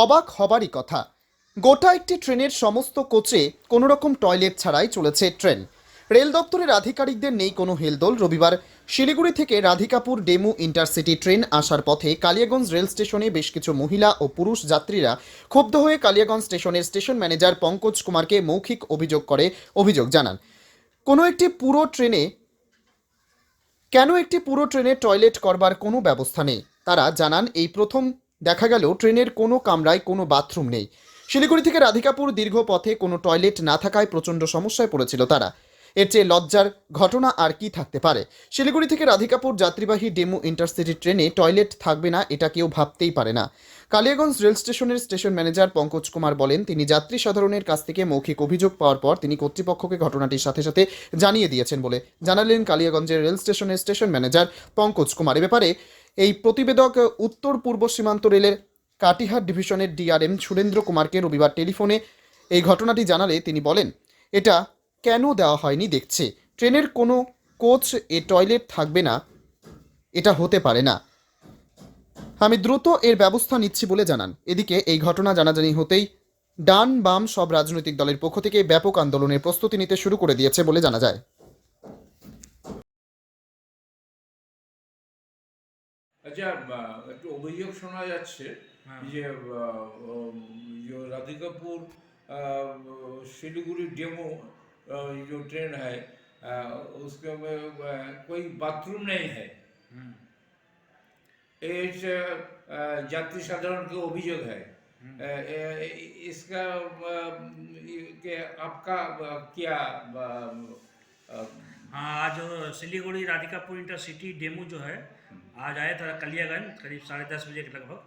অবাক হবারই কথা। গোটা একটি ট্রেনের সমস্ত কোচে কোনো রকম টয়লেট ছাড়াই চলেছে ট্রেন। রেল দপ্তরের আধিকারিকদের নেই কোনো হেলদোল। রবিবার শিলিগুড়ি থেকে রাধিকাপুর ডেমু ইন্টারসিটি ট্রেন আসার পথে কালিয়াগঞ্জ রেল স্টেশনে বেশ কিছু মহিলা ও পুরুষ যাত্রীরা ক্ষুব্ধ হয়ে কালিয়াগঞ্জ স্টেশনের স্টেশন ম্যানেজার পঙ্কজ কুমারকে মৌখিক অভিযোগ করে অভিযোগ জানান। কোনো একটি পুরো ট্রেনে, কেন একটি পুরো ট্রেনে টয়লেট করবার কোনো ব্যবস্থা নেই? তারা জানান, এই প্রথম দেখা গেল ট্রেনের কোনো কামরায় কোনো বাথরুম নেই। শিলিগুড়ি থেকে রাধিকাপুর দীর্ঘ পথে কোনো টয়লেট না থাকায় প্রচণ্ড সমস্যায় পড়েছিল তারা। এর চেয়ে লজ্জার ঘটনা আর কি থাকতে পারে? শিলিগুড়ি থেকে রাধিকাপুর যাত্রীবাহী ডেমু ইন্টারসিটি ট্রেনে টয়লেট থাকবে না এটা কেউ ভাবতেই পারে না। কালিয়াগঞ্জ রেল স্টেশনের স্টেশন ম্যানেজার পঙ্কজ কুমার বলেন, তিনি যাত্রী সাধারণের কাছ থেকে মৌখিক অভিযোগ পাওয়ার পর তিনি কর্তৃপক্ষকে ঘটনাটির সাথে সাথে জানিয়ে দিয়েছেন বলে জানালেন কালিয়াগঞ্জের রেল স্টেশনের স্টেশন ম্যানেজার পঙ্কজ কুমার। এ ব্যাপারে এই প্রতিবেদক উত্তর পূর্ব সীমান্ত রেলের কাটিহার ডিভিশনের ডিআরএম সুরেন্দ্র কুমারকে রবিবার টেলিফোনে এই ঘটনাটি জানালে তিনি বলেন, এটা কেন দেওয়া হয়নি দেখছে? ট্রেনের কোনো কোচ এ টয়লেট থাকবে না, এটা হতে পারে না। আমি দ্রুত এর ব্যবস্থা নিচ্ছি বলে জানান। এদিকে এই ঘটনা জানাজানি হতেই ডান বাম সব রাজনৈতিক দলের পক্ষ থেকে ব্যাপক আন্দোলনের প্রস্তুতি নিতে শুরু করে দিয়েছে বলে জানা যায়। আচ্ছা বা- একটু অভিযোগ শোনা যাচ্ছে যে আহ, উম, जो राधिकापुर सिलीगुड़ी डेमो अ, जो ट्रेन है अ, उसके में अ, कोई बाथरूम नहीं है ये इस, अ, যাত্রী সাধারণ के অভিযোগ है अ, ए- इसका अ, ये- के आपका अ, क्या अ, अ, हाँ आज सिलीगुड़ी राधिकापुर इंटरसिटी डेमू जो है आज आया था कलियागंज करीब साढ़े दस बजे के लगभग।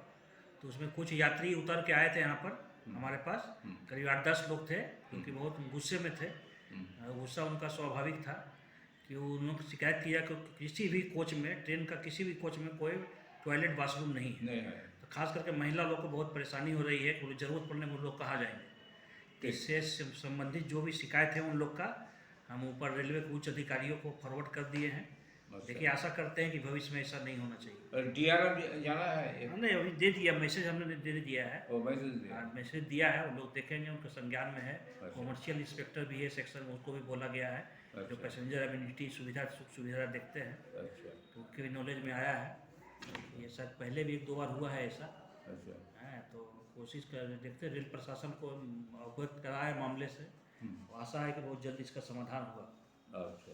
तो उसमें कुछ यात्री उतर के आए थे यहाँ पर हमारे पास। करीब आठ दस लोग थे क्योंकि बहुत गुस्से में थे। गुस्सा उनका स्वाभाविक था कि उन्होंने शिकायत किया कि किसी भी कोच में ट्रेन का किसी भी कोच में कोई टॉयलेट बाथरूम नहीं है। नहीं तो खास करके महिला लोग को बहुत परेशानी हो रही है कोई ज़रूरत पड़ने में लोग कहाँ जाएँगे। इससे संबंधित जो भी शिकायत है उन लोग का हम ऊपर रेलवे के उच्च अधिकारियों को फॉरवर्ड कर दिए हैं। देखिए आशा करते हैं कि भविष्य में ऐसा नहीं होना चाहिए। डीआरएम जाना है हमने अभी दे दिया मैसेज हमने दे दिया है। मैसेज दिया। मैसेज दिया है वो लोग देखेंगे उनके संज्ञान में है। कॉमर्शियल इंस्पेक्टर भी है सेक्शन में उसको भी बोला गया है जो अच्छा। पैसेंजर एम्यूनिटी सुविधा सुख सुविधा देखते हैं। अच्छा। तो उनके भी नॉलेज में आया है। ये शायद पहले भी एक दो बार हुआ है ऐसा। अच्छा। है तो कोशिश कर देखते रेल प्रशासन को अवगत कराए मामले से। आशा है कि बहुत जल्द इसका समाधान होगा। अच्छा।